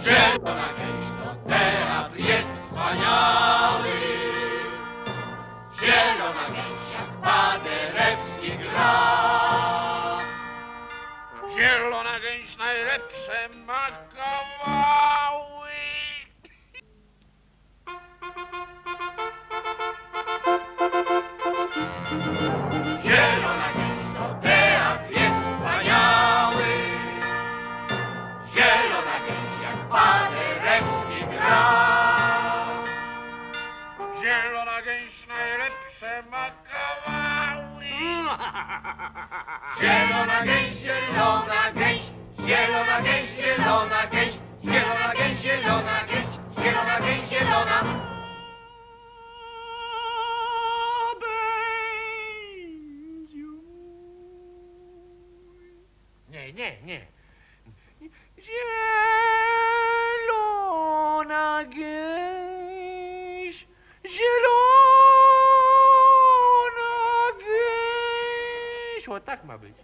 Drzewo na gęsto, teatr jest wspaniały. Zielona gęś jak Paderewski gra. Zielona gęś najlepsze ma kawałki. Zielona gęś, najlepsze makawały. Zielona gęś, zielona gęś, zielona gęś, zielona gęś, zielona gęś, zielona gęś, zielona gęś, zielona. Nie, nie, nie. Zielona zielona gęś. O, tak ma być.